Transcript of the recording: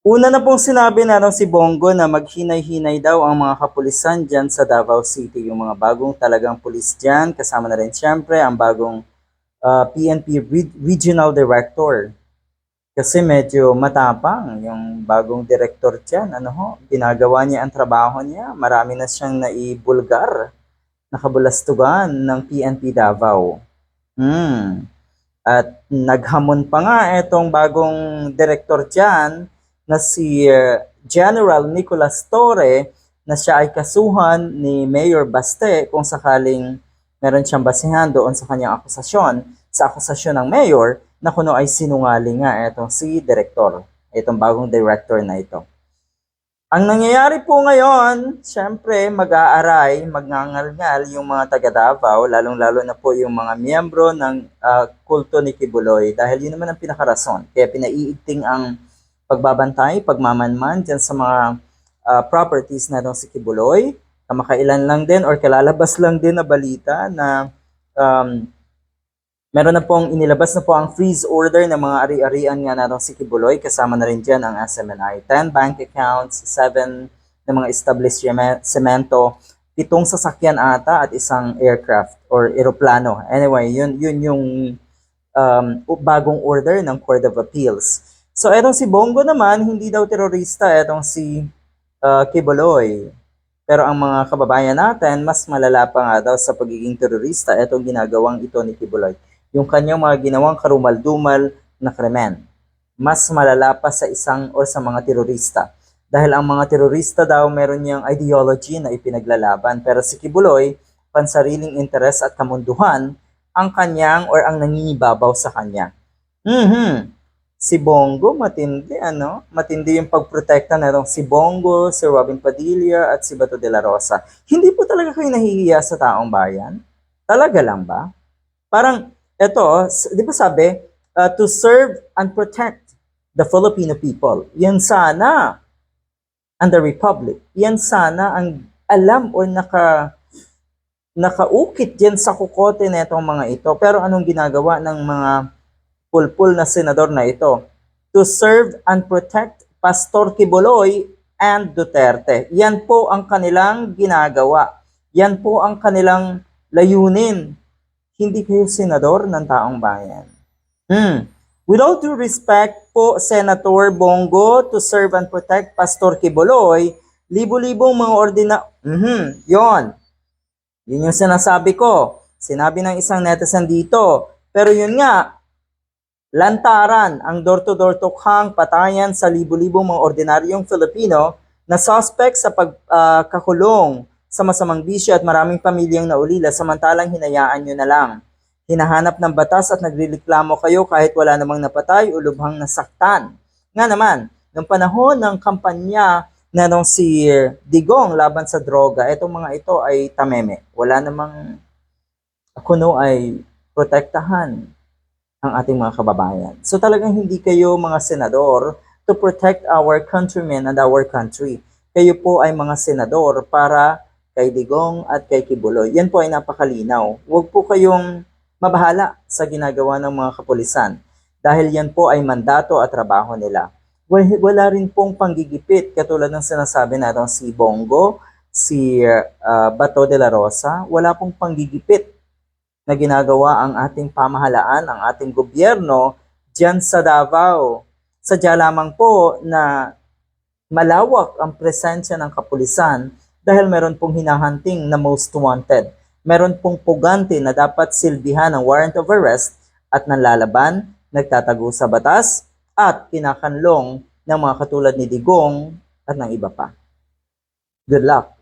Una na pong sinabi na si Bongo na maghinay-hinay daw ang mga kapulisan dyan sa Davao City. Yung mga bagong talagang pulis dyan, kasama na rin siyempre ang bagong ah, PNP Re- Regional Director. Kasi medyo matapang yung bagong director dyan. Ano ho, ginagawa niya ang trabaho niya. Marami na siyang naibulgar, nakabulastugan ng PNP Davao. Hmm. At naghamon pa nga itong bagong director dyan na si uh, General Nicolas Torre na siya ay kasuhan ni Mayor Baste kung sakaling meron siyang basihan doon sa kanyang akusasyon sa akusasyon ng mayor na kuno ay sinungaling nga itong si director, itong bagong director na ito. Ang nangyayari po ngayon, syempre mag-aaray, magngangalngal yung mga taga Davao, lalong-lalo na po yung mga miyembro ng ah, kulto ni Kibuloy dahil yun naman ang pinakarason. Kaya pinaiigting ang pagbabantay, pagmamanman dyan sa mga ah, properties na doon si Kibuloy. Kamakailan lang din or kalalabas lang din na balita na um, meron na pong inilabas na po ang freeze order ng mga ari-arian nga na doon si Kibuloy. Kasama na rin dyan ang SMNI. 10 bank accounts, 7 ng mga establishmento, pitong sasakyan ata at isang aircraft or eroplano. Anyway, yun, yun yung um, bagong order ng Court of Appeals. So, etong si Bongo naman, hindi daw terorista, etong si uh, Kibuloy. Pero ang mga kababayan natin, mas malala pa nga daw sa pagiging terorista, etong ginagawang ito ni Kibuloy. Yung kanyang mga ginawang karumal-dumal na krimen. Mas malala pa sa isang o sa mga terorista. Dahil ang mga terorista daw meron niyang ideology na ipinaglalaban. Pero si Kibuloy, pansariling interes at kamunduhan, ang kanyang or ang nangingibabaw sa kanya. Mhm. Si Bongo, matindi, ano? Matindi yung pagprotekta na si Bongo, si Robin Padilla, at si Bato de la Rosa. Hindi po talaga kayo nahihiya sa taong bayan? Talaga lang ba? Parang, eto, s- di ba sabi, uh, to serve and protect the Filipino people. Yan sana and the Republic. Yan sana ang alam o naka nakaukit yan sa kukote na itong mga ito. Pero anong ginagawa ng mga pulpul na senador na ito? To serve and protect Pastor Kibuloy and Duterte. Yan po ang kanilang ginagawa. Yan po ang kanilang layunin. Hindi kayo senador ng taong bayan. Hmm. With all due respect po, Senator Bongo, to serve and protect Pastor Kibuloy, libo-libong mga ordina... Mhm, yon. Yun yung sinasabi ko. Sinabi ng isang netizen dito. Pero yun nga, lantaran ang door-to-door tukhang patayan sa libo-libong mga ordinaryong Filipino na suspect sa pagkakulong sa masamang bisyo at maraming pamilyang naulila samantalang hinayaan nyo na lang. Hinahanap ng batas at nagliliklamo kayo kahit wala namang napatay o lubhang nasaktan. Nga naman, noong panahon ng kampanya na nung si Digong laban sa droga, itong mga ito ay tameme. Wala namang kuno ay protektahan ang ating mga kababayan. So talagang hindi kayo mga senador to protect our countrymen and our country. Kayo po ay mga senador para kay Digong at kay Kibuloy. Yan po ay napakalinaw. Huwag po kayong mabahala sa ginagawa ng mga kapulisan dahil yan po ay mandato at trabaho nila. Wal- Wala rin pong panggigipit katulad ng sinasabi natin si Bongo, si uh, Bato de la Rosa. Wala pong panggigipit na ginagawa ang ating pamahalaan, ang ating gobyerno dyan sa Davao. Sadya lamang po na malawak ang presensya ng kapulisan dahil meron pong hinahunting na most wanted. Meron pong pugante na dapat silbihan ng warrant of arrest at nanlalaban, nagtatago sa batas at kinakanlong ng mga katulad ni Digong at ng iba pa. Good luck!